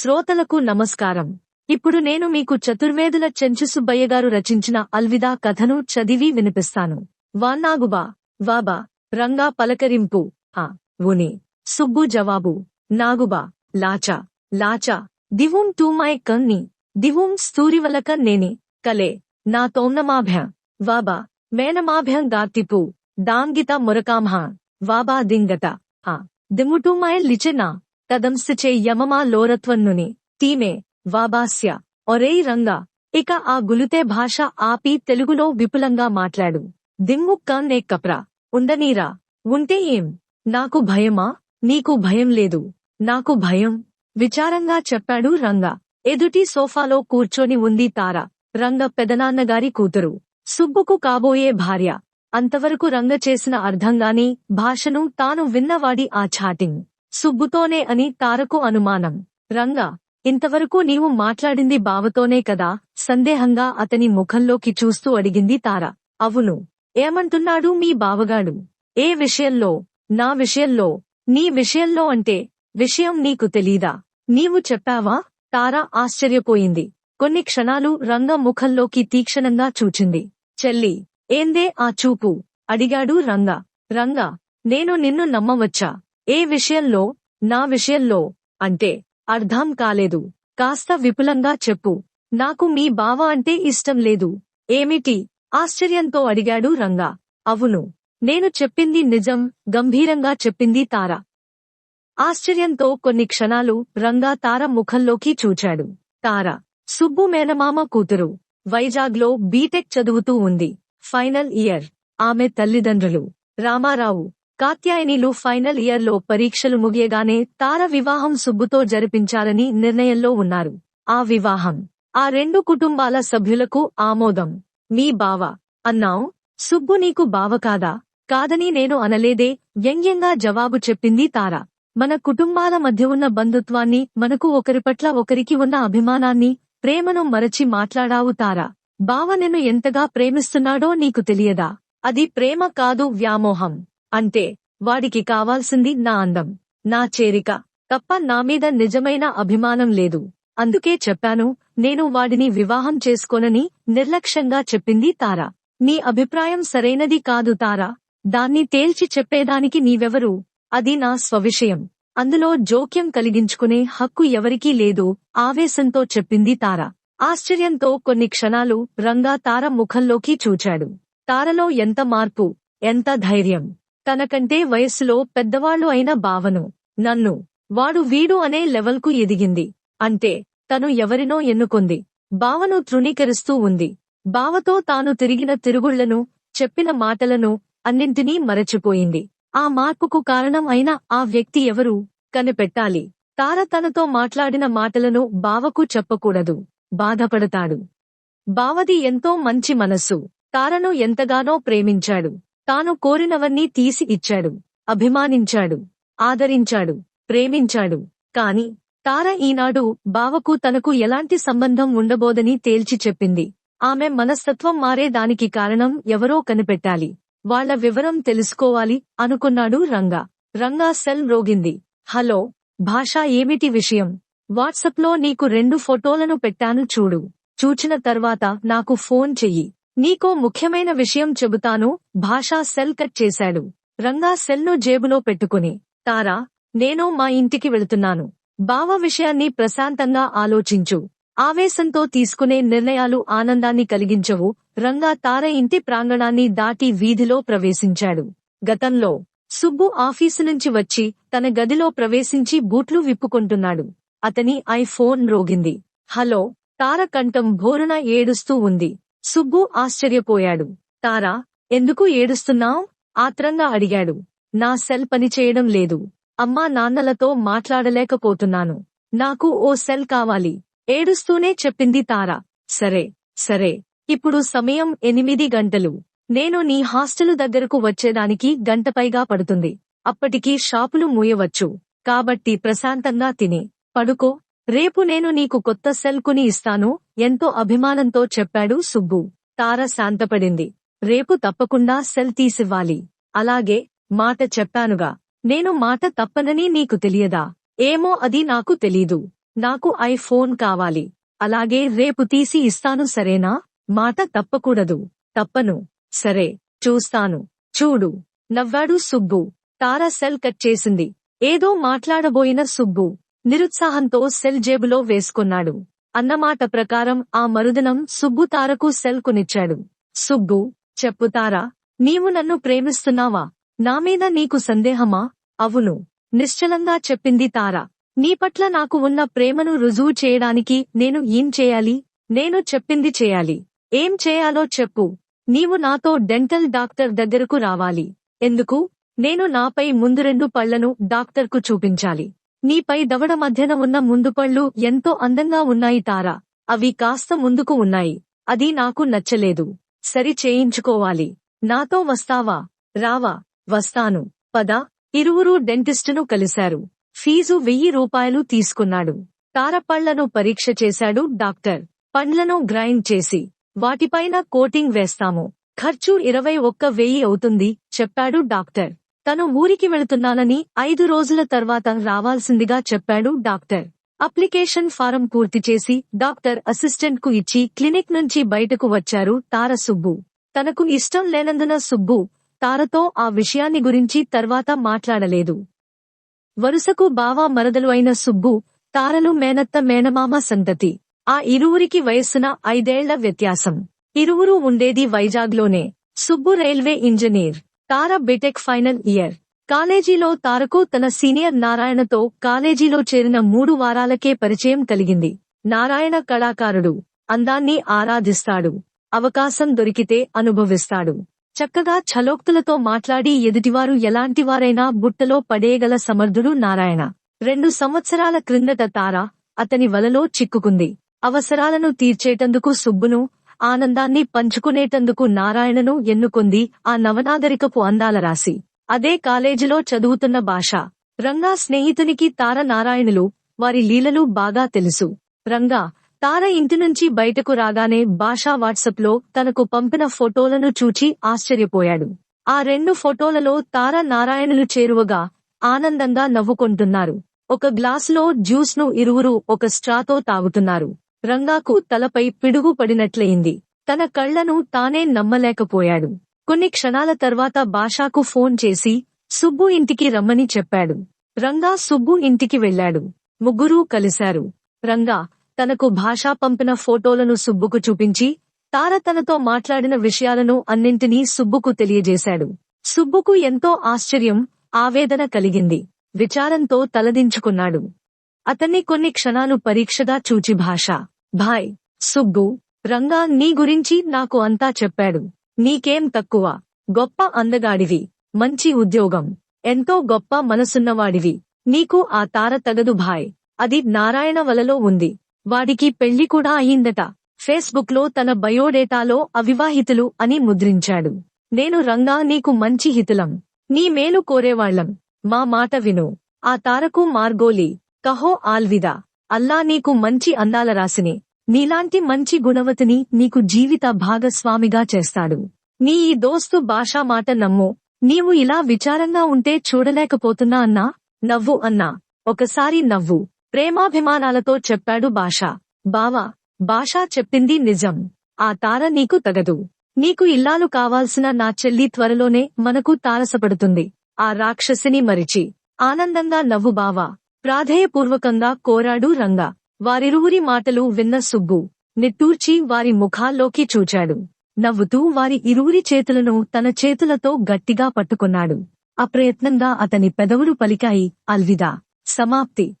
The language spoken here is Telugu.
శ్రోతలకు నమస్కారం. ఇప్పుడు నేను మీకు చతుర్వేదుల చెంచు సుబ్బయ్య గారు రచించిన అల్విదా కథను చదివి వినిపిస్తాను. వానాగుబా వాబా రంగా పలకరింపు ఆ ఉని సుబ్బు జవాబు నాగుబా లాచా లాచా దివుం టూమాయ్ కన్ని దివుం స్థూరివలక నేని కలే నా తోమ్నమాభ్య వాబా మేనమాభ్యం గాతిపు దాంగిత మురకాంహ వాబా దింగత ఆ దిముటూమాయ్ లిచెనా తదంశచే యమమా లోరత్వన్నుని తీమే వాబాస్య ఒరేయ్ రంగా. ఇక ఆ గులుతే భాష ఆపి తెలుగులో విపులంగా మాట్లాడు. దిమ్ము నే కప్రా. ఉండనీరా. ఉంటే ఏం? నాకు భయమా? నీకు భయం లేదు. నాకు భయం. విచారంగా చెప్పాడు రంగా. ఎదుటి సోఫాలో కూర్చొని ఉంది తార. రంగ పెదనాన్నగారి కూతురు. సుబ్బుకు కాబోయే భార్య. అంతవరకు రంగ చేసిన అర్థంగాని భాషను తాను విన్నవాడి ఆ చాటింగ్. సుబ్బుతోనే అని తారకు అనుమానం. రంగా ఇంతవరకు నీవు మాట్లాడింది బావతోనే కదా? సందేహంగా అతని ముఖంలోకి చూస్తూ అడిగింది తార. అవును. ఏమంటున్నాడు మీ బావగాడు? ఏ విషయంలో? నా విషయంలో? నీ విషయంలో అంటే విషయం నీకు తెలీదా? నీవు చెప్పావా? తార ఆశ్చర్యపోయింది. కొన్ని క్షణాలు రంగ ముఖంలోకి తీక్షణంగా చూచింది. చెల్లి ఏందే ఆ చూపు? అడిగాడు రంగ. రంగ నేను నిన్ను నమ్మవచ్చా? ఏ విషయంలో? నా విషయంలో. అంటే అర్థం కాలేదు. కాస్త విపులంగా చెప్పు. నాకు మీ బావ అంటే ఇష్టం లేదు. ఏమిటి? ఆశ్చర్యంతో అడిగాడు రంగా. అవును. నేను చెప్పింది నిజం గంభీరంగా చెప్పింది తార. ఆశ్చర్యంతో కొన్ని క్షణాలు రంగా తార ముఖంలోకి చూచాడు. తార సుబ్బు మేనమామ కూతురు. వైజాగ్లో బీటెక్ చదువుతూ ఉంది. Final year. ఆమె తల్లిదండ్రులు. రామారావు. కాత్యాయనిలు ఫైనల్ ఇయర్లో పరీక్షలు ముగియగానే తార వివాహం సుబ్బుతో జరిపించాలని నిర్ణయంలో ఉన్నారు. ఆ వివాహం ఆ రెండు కుటుంబాల సభ్యులకు ఆమోదం. మీ బావ అన్నావు. సుబ్బు నీకు బావ కాదా? కాదని నేను అనలేదే వ్యంగ్యంగా జవాబు చెప్పింది తార. మన కుటుంబాల మధ్య ఉన్న బంధుత్వాన్ని మనకు ఒకరి పట్ల ఒకరికి ఉన్న అభిమానాన్ని ప్రేమను మరచి మాట్లాడావు తారా. బావ నిన్ను ఎంతగా ప్రేమిస్తున్నాడో నీకు తెలియదా? అది ప్రేమ కాదు వ్యామోహం. అంటే వాడికి కావాల్సింది నా అందం నా చేరిక. తప్ప నా మీద నిజమైన అభిమానం లేదు. అందుకే చెప్పాను నేను వాడిని వివాహం చేసుకోనని నిర్లక్ష్యంగా చెప్పింది తారా. నీ అభిప్రాయం సరైనది కాదు తారా. దాన్ని తేల్చి చెప్పేదానికి నీవెవరు? అది నా స్వవిషయం. అందులో జోక్యం కలిగించుకునే హక్కు ఎవరికీ లేదు ఆవేశంతో చెప్పింది తార. ఆశ్చర్యంతో కొన్ని క్షణాలు రంగా తార ముఖంలోకి చూచాడు. తారలో ఎంత మార్పు ఎంత ధైర్యం. తనకంటే వయస్సులో పెద్దవాళ్ళు అయిన బావను. నన్ను వాడు వీడు అనే లెవెల్కు ఎదిగింది. అంటే తను ఎవరినో ఎన్నుకుంది. బావను తృణీకరిస్తూ ఉంది. బావతో తాను తిరిగిన తిరుగుళ్ళను చెప్పిన మాటలను అన్నింటినీ మరచిపోయింది. ఆ మార్పుకు కారణం అయిన ఆ వ్యక్తి ఎవరు? కనిపెట్టాలి. తార తనతో మాట్లాడిన మాటలను బావకు చెప్పకూడదు. బాధపడతాడు. బావది ఎంతో మంచి మనస్సు. తారను ఎంతగానో ప్రేమించాడు. తాను కోరినవన్నీ తీసి ఇచ్చాడు. అభిమానించాడు. ఆదరించాడు. ప్రేమించాడు. కాని తార ఈనాడు బావకు తనకు ఎలాంటి సంబంధం ఉండబోదని తేల్చి చెప్పింది. ఆమె మనస్తత్వం మారే దానికి కారణం ఎవరో కనిపెట్టాలి. వాళ్ళ వివరం తెలుసుకోవాలి అనుకున్నాడు రంగా. రంగా సెల్ రోగింది. హలో భాష ఏమిటి విషయం? వాట్సాప్లో నీకు రెండు ఫోటోలను పెట్టాను చూడు. చూచిన తర్వాత నాకు ఫోన్ చెయ్యి. నీకో ముఖ్యమైన విషయం చెబుతాను. భాషా సెల్ కట్ చేశాడు. రంగా సెల్ను జేబులో పెట్టుకుని తారా నేను మా ఇంటికి వెళుతున్నాను. బావ విషయాన్ని ప్రశాంతంగా ఆలోచించు. ఆవేశంతో తీసుకునే నిర్ణయాలు ఆనందాన్ని కలిగించవు. రంగా తార ఇంటి ప్రాంగణాన్ని దాటి వీధిలో ప్రవేశించాడు. గతంలో సుబ్బు ఆఫీసు నుంచి వచ్చి తన గదిలో ప్రవేశించి బూట్లు విప్పుకుంటున్నాడు. అతని ఐఫోన్ రోగింది. హలో తార కంఠం భోరున ఏడుస్తూ ఉంది. సుబ్బు ఆశ్చర్యపోయాడు. తారా ఎందుకు ఏడుస్తున్నావ్? ఆత్రంగా అడిగాడు. నా సెల్ పనిచేయడం లేదు. అమ్మా నాన్నలతో మాట్లాడలేకపోతున్నాను. నాకు ఓ సెల్ కావాలి. ఏడుస్తూనే చెప్పింది తారా. సరే సరే. ఇప్పుడు సమయం ఎనిమిది గంటలు. నేను నీ హాస్టలు దగ్గరకు వచ్చేదానికి గంటపైగా పడుతుంది. అప్పటికి షాపులు మూయవచ్చు. కాబట్టి ప్రశాంతంగా తిని పడుకో. రేపు నేను నీకు కొత్త సెల్ కుని ఇస్తాను ఎంతో అభిమానంతో చెప్పాడు సుబ్బు. తార శాంతపడింది. రేపు తప్పకుండా సెల్ తీసివ్వాలి. అలాగే మాట చెప్పానుగా. నేను మాట తప్పనని నీకు తెలియదా? ఏమో అది నాకు తెలీదు. నాకు ఐఫోన్ కావాలి. అలాగే రేపు తీసి ఇస్తాను సరేనా? మాట తప్పకూడదు. తప్పను. సరే చూస్తాను. చూడు. నవ్వాడు సుబ్బు. తార సెల్ కట్ చేసింది. ఏదో మాట్లాడబోయిన సుబ్బు. నిరుత్సాహంతో సెల్ జేబులో వేసుకున్నాడు. అన్నమాట ప్రకారం ఆ మరుదినం సుబ్బు తారకు సెల్ కొనిచ్చాడు. సుబ్బు చెప్పు తారా నీవు నన్ను ప్రేమిస్తున్నావా? నా మీద నీకు సందేహమా? అవును. నిశ్చలంగా చెప్పింది తారా. నీ పట్ల నాకు ఉన్న ప్రేమను రుజువు చేయడానికి నేను ఏం చేయాలి? నేను చెప్పింది చేయాలి. ఏం చేయాలో చెప్పు. నీవు నాతో డెంటల్ డాక్టర్ దగ్గరకు రావాలి. ఎందుకు? నేను నాపై ముందు రెండు పళ్ళను డాక్టర్కు చూపించాలి. నీపై దవడ మధ్యన ఉన్న ముందుపళ్ళు ఎంతో అందంగా ఉన్నాయి తారా. అవి కాస్త ముందుకు ఉన్నాయి. అది నాకు నచ్చలేదు. సరి చేయించుకోవాలి. నాతో వస్తావా? రావా? వస్తాను. పద. ఇరువురు డెంటిస్టును కలిశారు. ఫీజు వెయ్యి రూపాయలు తీసుకున్నాడు. తారపళ్ళను పరీక్ష చేశాడు డాక్టర్. పండ్లను గ్రైండ్ చేసి వాటిపైన కోటింగ్ వేస్తాము. ఖర్చు ఇరవై ఒక్క వెయ్యి అవుతుంది చెప్పాడు డాక్టర్. తను ఊరికి వెళుతున్నానని ఐదు రోజుల తర్వాత రావాల్సిందిగా చెప్పాడు డాక్టర్. అప్లికేషన్ ఫారం పూర్తి చేసి డాక్టర్ అసిస్టెంట్కు ఇచ్చి క్లినిక్ నుంచి బయటకు వచ్చారు తార సుబ్బు. తనకు ఇష్టం లేనందున సుబ్బు తారతో ఆ విషయాన్ని గురించి తర్వాత మాట్లాడలేదు. వరుసకు బావా మరదలు అయిన సుబ్బు తారలు మేనత్త మేనమామ సంతతి. ఆ ఇరువురికి వయస్సున ఐదేళ్ళ వ్యత్యాసం. ఇరువురు ఉండేది వైజాగ్లోనే. Subbu railway engineer. Tara BTech final year. కాలేజీలో తారకు తన సీనియర్ నారాయణతో కాలేజీలో చేరిన మూడు వారాలకే పరిచయం కలిగింది. నారాయణ కళాకారుడు. అందాన్ని ఆరాధిస్తాడు. అవకాశం దొరికితే అనుభవిస్తాడు. చక్కగా ఛలోక్తులతో మాట్లాడి ఎదుటివారు ఎలాంటివారైనా బుట్టలో పడేయగల సమర్థుడు నారాయణ. రెండు సంవత్సరాల క్రిందట తార అతని వలలో చిక్కుకుంది. అవసరాలను తీర్చేటందుకు సుబ్బును ఆనందాన్ని పంచుకునేటందుకు నారాయణను ఎన్నుకొంది ఆ నవనాగరికపు అందాల రాశి. అదే కాలేజీలో చదువుతున్న భాష. రంగా స్నేహితునికి తార నారాయణులు వారి లీలలు బాగా తెలుసు. రంగా తార ఇంటి నుంచి బయటకు రాగానే భాషా వాట్సాప్లో తనకు పంపిన ఫోటోలను చూచి ఆశ్చర్యపోయాడు. ఆ రెండు ఫోటోలలో తార నారాయణులు చేరువగా ఆనందంగా నవ్వుకుంటున్నారు. ఒక గ్లాసులో జ్యూస్ను ఇరువురు ఒక స్ట్రాతో తాగుతున్నారు. రంగాకు తలపై పిడుగు పడినట్లయింది. తన కళ్ళను తానే నమ్మలేకపోయాడు. కొన్ని క్షణాల తర్వాత భాషాకు ఫోన్ చేసి సుబ్బు ఇంటికి రమ్మని చెప్పాడు. రంగా సుబ్బు ఇంటికి వెళ్ళాడు ముగ్గురూ కలిశారు. రంగా తనకు భాషా పంపిన ఫోటోలను సుబ్బుకు చూపించి తార తనతో మాట్లాడిన విషయాలను అన్నింటినీ సుబ్బుకు తెలియజేశాడు. సుబ్బుకు ఎంతో ఆశ్చర్యం ఆవేదన కలిగింది. విచారంతో తలదించుకున్నాడు. అతన్ని కొన్ని క్షణాలు పరీక్షగా చూచి భాష భాయ్ సుబ్బు రంగా నీ గురించి నాకు అంతా చెప్పాడు. నీకేం తక్కువ? గొప్ప అందగాడివి. మంచి ఉద్యోగం. ఎంతో గొప్ప మనసున్నవాడివి. నీకు ఆ తార తగదు భాయ్. అది నారాయణ వలలో ఉంది. వాడికి పెళ్ళి కూడా అయిందట. ఫేస్బుక్లో తన బయోడేటాలో అవివాహితులు అని ముద్రించాడు. నేను రంగా నీకు మంచి హితులం. నీ మేలు కోరేవాళ్ళం మా మాట విను. ఆ తారకు మార్గోలి. కహో ఆల్విదా. అల్లా నీకు మంచి అందాల రాసిని. నీలాంటి మంచి గుణవతిని నీకు జీవిత భాగస్వామిగా చేస్తాడు. నీ ఈ దోస్తు భాషా మాట నమ్ము. నీవు ఇలా విచారంగా ఉంటే చూడలేకపోతున్నా అన్నా? నవ్వు అన్నా. ఒకసారి నవ్వు. ప్రేమాభిమానాలతో చెప్పాడు భాష బావా భాషా చెప్పింది నిజం. ఆ తార నీకు తగదు. నీకు ఇల్లాలు కావాల్సిన నా చెల్లి త్వరలోనే మనకు తారసపడుతుంది. ఆ రాక్షసిని మరిచి. ఆనందంగా నవ్వు బావా. ప్రాధేయపూర్వకంగా కోరాడు రంగా. వారిరువురి మాటలు విన్న సుబ్బు నిట్టూర్చి వారి ముఖాల్లోకి చూచాడు. నవ్వుతూ వారి ఇరువురి చేతులను తన చేతులతో గట్టిగా పట్టుకున్నాడు. అప్రయత్నంగా అతని పెదవులు పలికాయి అల్విదా సమాప్తి.